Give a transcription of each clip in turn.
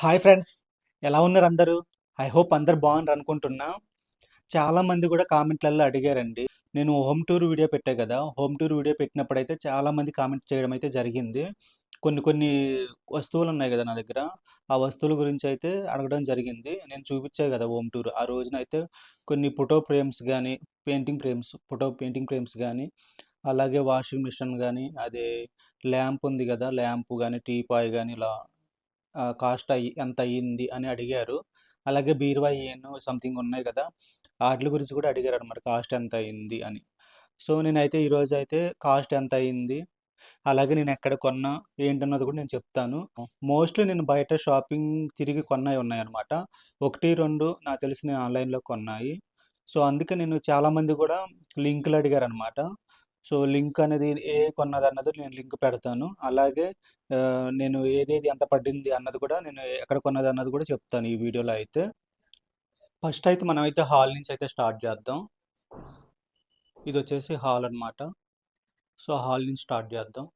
Hi friends ఎలా ఉన్నారు అందరూ? ఐ హోప్ అందరు బాగున్నారు అనుకుంటున్నా. చాలా మంది కూడా కామెంట్లలో అడిగారండి. నేను హోమ్ టూర్ వీడియో పెట్టా కదా? హోమ్ టూర్ వీడియో పెట్టినప్పుడు అయితే చాలా మంది కామెంట్ చేయడం అయితే జరిగింది. కొన్ని కొన్ని వస్తువులు ఉన్నాయి కదా నా దగ్గర. ఆ వస్తువుల గురించి అయితే అడగడం జరిగింది. నేను చూపించా కదా హోమ్ టూర్ ఆ రోజున అయితే కొన్ని ఫోటో ఫ్రేమ్స్ కానీ painting frames photo painting frames కానీ అలాగే వాషింగ్ మిషన్ కానీ అదే ల్యాంప్ ఉంది కదా ల్యాంప్ కానీ టీపాయ్ కానీ ఇలా కాస్ట్ అయ్యి ఎంత అయ్యింది అని అడిగారు. అలాగే బీరువా ఏను సంథింగ్ ఉన్నాయి కదా వాటి గురించి కూడా అడిగారు అనమాట కాస్ట్ ఎంత అయింది అని. సో నేనైతే ఈరోజు అయితే కాస్ట్ ఎంత అయింది అలాగే నేను ఎక్కడ కొన్నా ఏంటన్నది కూడా నేను చెప్తాను. మోస్ట్లీ నేను బయట షాపింగ్ తిరిగి కొన్నాయి ఉన్నాయి అనమాట ఒకటి రెండు నాకు తెలిసి నేను ఆన్లైన్లో కొన్నాయి. సో అందుకే నేను చాలామంది కూడా లింకులు అడిగారు అనమాట సో లింక్ అనేది ఏ కొన్నది అన్నది నేను లింక్ పెడతాను. అలాగే నేను ఏదేది ఎంత పడింది అన్నది కూడా నేను ఎక్కడ కొన్నది అన్నది కూడా చెప్తాను ఈ వీడియోలో అయితే. ఫస్ట్ అయితే మనం అయితే హాల్ నుంచి అయితే స్టార్ట్ చేద్దాం. ఇది వచ్చేసి హాల్ అన్నమాట. సో హాల్ నుంచి స్టార్ట్ చేద్దాం.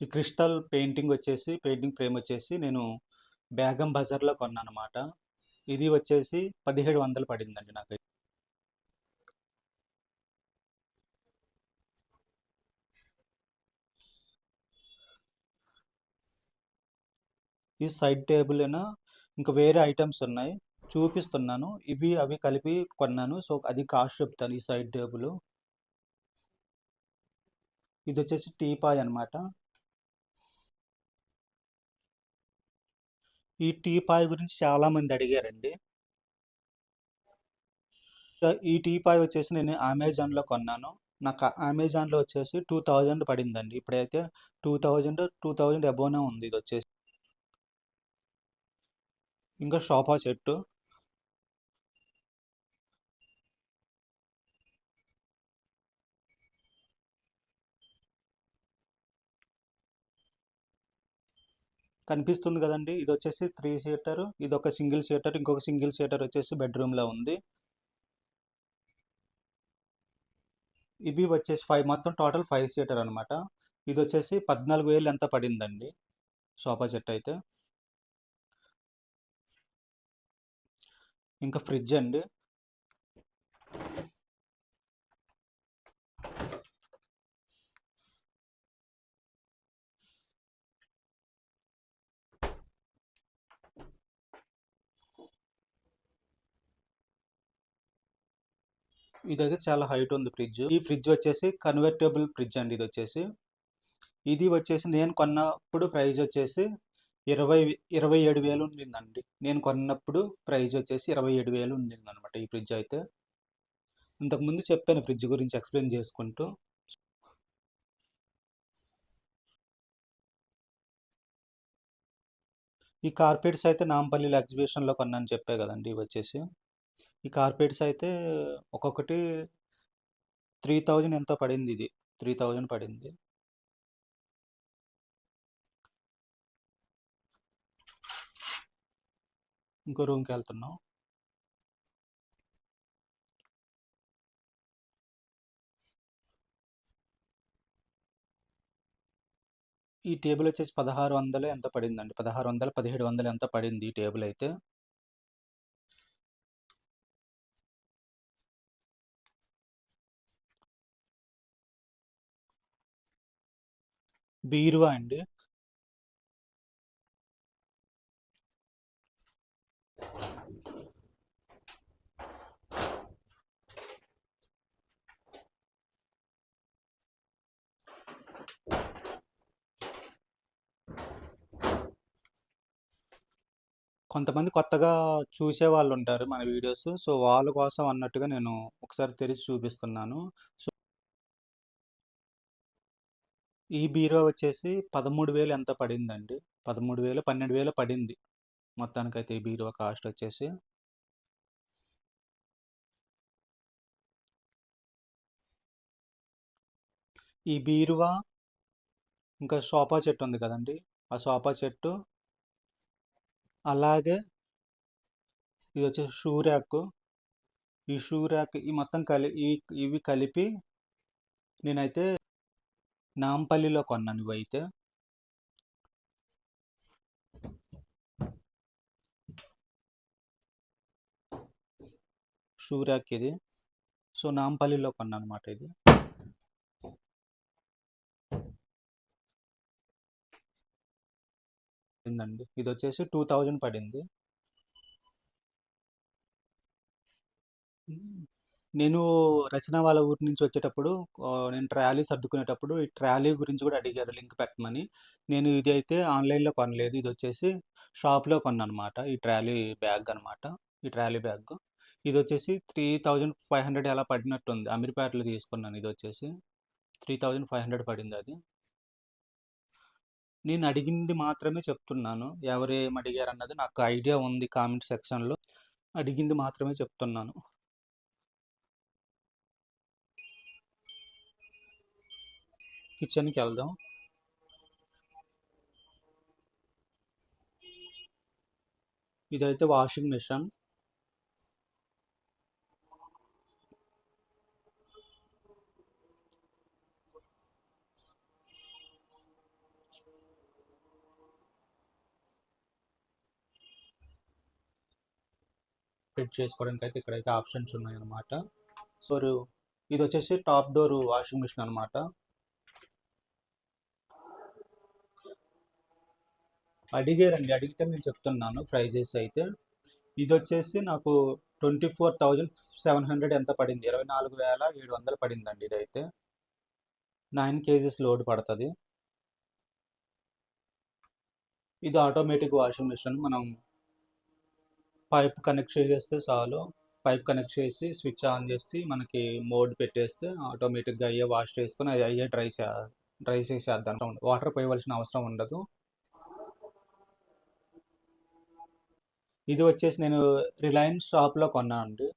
ఈ క్రిస్టల్ పెయింటింగ్ వచ్చేసి పెయింటింగ్ ఫ్రేమ్ వచ్చేసి నేను బేగం బజార్లో కొన్నాను అనమాట ఇది వచ్చేసి పదిహేడు వందలు పడిందండి నాకు ఈ సైడ్ టేబుల్ అయినా ఇంకా వేరే ఐటమ్స్ ఉన్నాయి. చూపిస్తున్నాను. ఇవి అవి కలిపి కొన్నాను. సో అది కాస్ట్ చెప్తాను ఈ సైడ్ టేబుల్. ఇది వచ్చేసి టీపాయ్ అన్నమాట. ఈ టీపాయ్ గురించి చాలా మంది అడిగారండి ఈ టీపాయ్ వచ్చేసి నేను అమెజాన్లో కొన్నాను. నాకు అమెజాన్లో వచ్చేసి టూ థౌజండ్ పడిందండి. ఇప్పుడైతే టూ థౌజండ్ టూ థౌజండ్ అబోనే ఉంది ఇది వచ్చేసి. ఇంకా సోఫా చెట్టు? కనిపిస్తుంది కదండి. ఇది వచ్చేసి త్రీ సీటర్ ఇది ఒక సింగిల్ సీటర్ ఇంకొక సింగిల్ సీటర్ వచ్చేసి బెడ్రూమ్లో ఉంది. ఇవి వచ్చేసి ఫైవ్ మొత్తం టోటల్ ఫైవ్ సీటర్ అనమాట ఇది వచ్చేసి పద్నాలుగు వేలు ఎంత పడిందండి? సోఫా సెట్ అయితే ఇంకా ఫ్రిడ్జ్ అండి ఇదైతే చాలా హైట్ ఉంది ఫ్రిడ్జ్. ఈ ఫ్రిడ్జ్ వచ్చేసి కన్వర్టబుల్ ఫ్రిడ్జ్ అండి ఇది వచ్చేసి ఇది వచ్చేసి నేను కొన్నప్పుడు ప్రైస్ వచ్చేసి ఇరవై ఇరవై ఏడు వేలు ఉండిందండి. నేను కొన్నప్పుడు ప్రైజ్ వచ్చేసి ఇరవై ఏడు వేలు ఉండింది అనమాట ఈ ఫ్రిడ్జ్ అయితే. ఇంతకుముందు చెప్పాను ఫ్రిడ్జ్ గురించి ఎక్స్ప్లెయిన్ చేసుకుంటూ. ఈ కార్పెట్స్ అయితే నాంపల్లిలో ఎగ్జిబిషన్లో కొన్నాను చెప్పే కదండి ఇవి వచ్చేసి. ఈ కార్పెట్స్ అయితే ఒక్కొక్కటి త్రీ థౌజండ్ ఎంతో పడింది ఇది. త్రీ థౌజండ్ పడింది. ఇంకో రూమ్కి వెళ్తున్నాం ఈ టేబుల్ వచ్చేసి పదహారు వందలు ఎంత పడిందండి? పదహారు వందలు పదిహేడు వందలు ఎంత పడింది ఈ టేబుల్ అయితే? బీరువా అండి? కొంతమంది కొత్తగా చూసే వాళ్ళు ఉంటారు మన వీడియోస్. సో వాళ్ళ కోసం అన్నట్టుగా నేను ఒకసారి తెరిచి చూపిస్తున్నాను. సో ఈ బీరువా వచ్చేసి పదమూడు వేలు ఎంత పడిందండి? పదమూడు వేలు పన్నెండు వేలు పడింది. మొత్తానికైతే ఈ బీరువా కాస్ట్ వచ్చేసి. ఈ బీరువా? ఇంకా సోఫా చెట్టు ఉంది కదండి. ఆ సోఫా చెట్టు అలాగే ఇది వచ్చేసి షూ ర్యాక్. ఈ షూ ర్యాక్ ఈ మొత్తం కలి ఈ ఇవి కలిపి నేనైతే నాంపల్లిలో కొన్నాను ఇవైతే షూ ర్యాక్ ఇది. సో నాంపల్లిలో కొన్నాను అనమాట ఇది. పడిందండి. ఇది వచ్చేసి టూ థౌజండ్ పడింది. నేను రచన వాళ్ళ ఊరి నుంచి వచ్చేటప్పుడు నేను ట్రాలీ సర్దుకునేటప్పుడు ఈ ట్రాలీ గురించి కూడా అడిగారు లింక్ పెట్టమని. నేను ఇది అయితే ఆన్లైన్లో కొనలేదు. ఇది వచ్చేసి షాప్లో కొన్నాను అనమాట ఈ ట్రాలీ బ్యాగ్ అనమాట ఈ ట్రాలీ బ్యాగ్. ఇది వచ్చేసి త్రీ థౌజండ్ ఫైవ్ హండ్రెడ్ ఎలా పడినట్టుంది. అమీర్పేటలో తీసుకున్నాను ఇది వచ్చేసి త్రీ థౌజండ్ ఫైవ్ హండ్రెడ్ పడింది అది. నేను అడిగింది మాత్రమే చెప్తున్నాను. ఎవరు ఏం అడిగారు అన్నది నాకు ఐడియా ఉంది కామెంట్ సెక్షన్లో. అడిగింది మాత్రమే చెప్తున్నాను. కిచెన్కి వెళ్దాం. ఇదైతే వాషింగ్ మిషన్. ఫిట్ చేసుకోవడానికి అయితే ఇక్కడైతే ఆప్షన్స్ ఉన్నాయన్నమాట. సో ఇది వచ్చేసి టాప్ డోర్ వాషింగ్ మిషన్ అనమాట అడిగారండి అడిగితే నేను చెప్తున్నాను ప్రైజెస్ అయితే. ఇది వచ్చేసి నాకు twenty four thousand seven hundred ఎంత పడింది? ఇరవై నాలుగు వేల ఏడు వందలు పడిందండి ఇదైతే. నైన్ కేజీస్ లోడ్ పడుతుంది. ఇది ఆటోమేటిక్ వాషింగ్ మిషన్ మనం పైప్ కనెక్ట్ చేసేస్తే చాలు. పైప్ కనెక్ట్ చేసి స్విచ్ ఆన్ చేసి మనకి మోడ్ పెట్టేస్తే ఆటోమేటిక్గా అయ్యే వాష్ చేసుకొని అది అయ్యే డ్రై చే డ్రై చేసేద్దాం వాటర్ పోయవలసిన అవసరం ఉండదు. ఇది వచ్చేసి నేను రిలయన్స్ షాప్లో కొన్నాను అండి.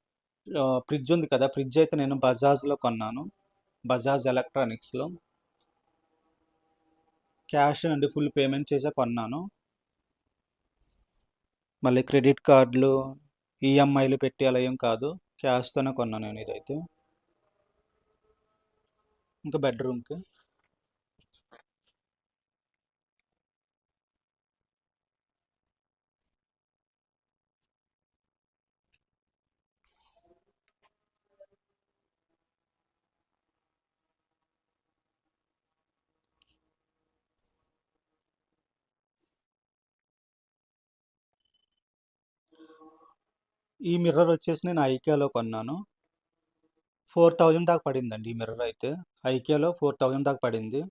ఫ్రిడ్జ్ ఉంది కదా ఫ్రిడ్జ్ అయితే నేను బజాజ్లో కొన్నాను. బజాజ్ ఎలక్ట్రానిక్స్లో. క్యాష్ అండి ఫుల్ పేమెంట్ చేసే కొన్నాను. మళ్ళీ క్రెడిట్ కార్డులు ఈఎంఐలు పెట్టి అలా ఏం కాదు. క్యాష్తోనే కొన్నాను నేను ఇదైతే. ఇంకా బెడ్రూమ్కి. ఈ మిర్రర్ వచ్చేసి నేను ఐకియాలో కొన్నాను. ఫోర్ థౌజండ్ దాకా పడిందండి ఈ మిర్రర్ అయితే. ఐకియాలో ఫోర్ థౌజండ్ దాకా పడింది.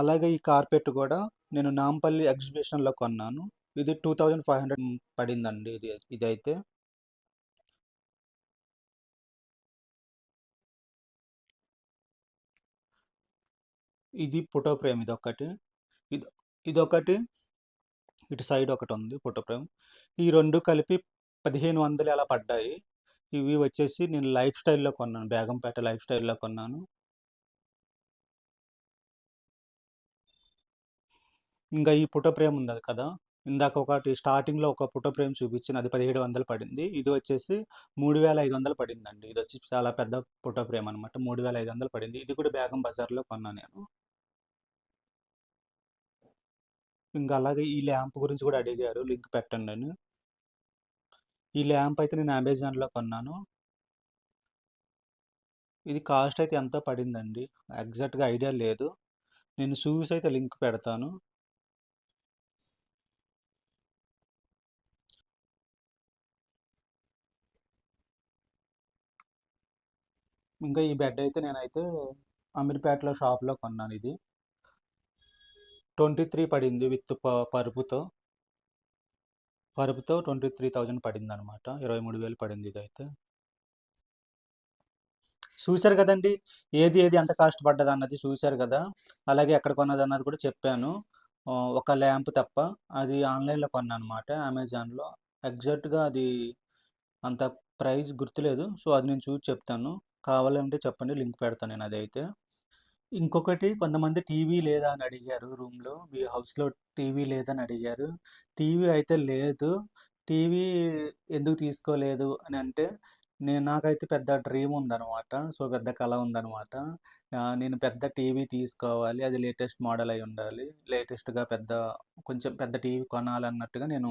అలాగే ఈ కార్పెట్ కూడా నేను నాంపల్లి ఎగ్జిబిషన్లో కొన్నాను. ఇది టూ థౌజండ్ ఫైవ్ హండ్రెడ్ పడిందండి ఇది ఇదైతే. ఇది ఫోటో ఫ్రేమ్ ఇది ఒకటి ఇది ఇదొకటి ఇటు సైడ్ ఒకటి ఉంది ఫోటో ఫ్రేమ్. ఈ రెండు కలిపి పదిహేను వందలు అలా పడ్డాయి. ఇవి వచ్చేసి నేను లైఫ్ స్టైల్లో కొన్నాను. బేగంపేట లైఫ్ స్టైల్లో కొన్నాను. ఇంకా ఈ ఫోటో ఫ్రేమ్ ఉంది కదా. ఇందాక ఒకటి స్టార్టింగ్లో ఒక ఫోటో ఫ్రేమ్ చూపించిన అది పదిహేడు వందలు పడింది. ఇది వచ్చేసి మూడు వేల ఐదు వందలు పడిందండి. ఇది వచ్చి చాలా పెద్ద ఫోటో ఫ్రేమ్ అనమాట మూడు వేల ఐదు వందలు పడింది. ఇది కూడా బేగం బజార్లో కొన్నాను నేను. ఇంకా అలాగే ఈ ల్యాంప్ గురించి కూడా అడిగారు. లింక్ పెట్టండి అని. ఈ ల్యాంప్ అయితే నేను అమెజాన్లో కొన్నాను. ఇది కాస్ట్ అయితే ఎంత పడిందండి. ఎగ్జాక్ట్గా ఐడియా లేదు. నేను షూస్ అయితే లింక్ పెడతాను. ఇంకా ఈ బెడ్ అయితే నేనైతే అమీర్పేటలో షాప్లో కొన్నాను ఇది. ట్వంటీ త్రీ పడింది విత్ పరుపుతో. పరుపుతో ట్వంటీ త్రీ థౌజండ్ పడింది అనమాట ఇరవై మూడు వేలు పడింది ఇదైతే. చూశారు కదండి? ఏది ఏది ఎంత కాస్ట్ పడ్డది అన్నది చూశారు కదా? అలాగే ఎక్కడ కొన్నది అన్నది కూడా చెప్పాను. ఒక ల్యాంప్ తప్ప అది ఆన్లైన్లో కొన్నాను అనమాట అమెజాన్లో. ఎగ్జాక్ట్గా అది అంత ప్రైస్ గుర్తులేదు. సో అది నేను చూసి చెప్తాను. కావాలంటే చెప్పండి లింక్ పెడతాను నేను అదైతే. ఇంకొకటి కొంతమంది టీవీ లేదా అని అడిగారు రూమ్లో మీ హౌస్లో టీవీ లేదని అడిగారు టీవీ అయితే లేదు టీవీ ఎందుకు తీసుకోలేదు అని అంటే నేను నాకైతే పెద్ద డ్రీమ్ ఉందనమాట. సో, పెద్ద కళ ఉందనమాట. నేను పెద్ద టీవీ తీసుకోవాలి. అది లేటెస్ట్ మోడల్ అయి ఉండాలి లేటెస్ట్‌గా పెద్ద కొంచెం పెద్ద టీవీ కొనాలన్నట్టుగా నేను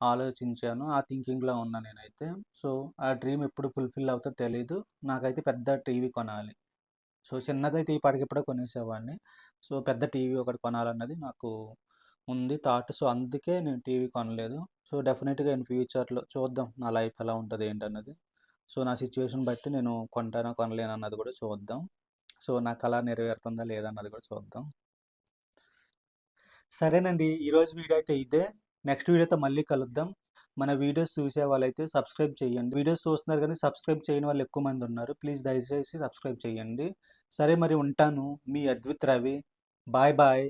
ఆలోచించాను. ఆ థింకింగ్‌లో ఉన్నా నేనైతే. సో, ఆ డ్రీమ్ ఎప్పుడు ఫుల్‌ఫిల్ అవుతుందో తెలీదు. నాకైతే పెద్ద టీవీ కొనాలి. సో, చిన్నదైతే ఈ పాటికెప్పుడో కొనేసేవాడిని. సో, పెద్ద టీవీ ఒకటి కొనాలన్నది నాకు ఉంది థాట్. సో, అందుకే నేను టీవీ కొనలేదు. సో, డెఫినెట్గా ఇన్ ఫ్యూచర్‌లో చూద్దాం నా లైఫ్ ఎలా ఉంటుంది ఏంటన్నది. సో, నా సిచ్యువేషన్ బట్టి నేను కొంటానా, కొనలేనన్నది కూడా చూద్దాం. సో, నా కళ నెరవేరుతుందా లేదా అన్నది కూడా చూద్దాం. సరేనండి. ఈరోజు వీడియో అయితే ఇదే. నెక్స్ట్ వీడియోతో మళ్ళీ కలుద్దాం. మన వీడియోస్ చూసే వాళ్ళైతే సబ్స్క్రైబ్ చేయండి. వీడియోస్ చూస్తున్నారు కానీ సబ్స్క్రైబ్ చేయని వాళ్ళు ఎక్కువ మంది ఉన్నారు. ప్లీజ్ దయచేసి సబ్స్క్రైబ్ చేయండి. సరే మరి ఉంటాను. మీ అద్విత్ రవి. Bye bye.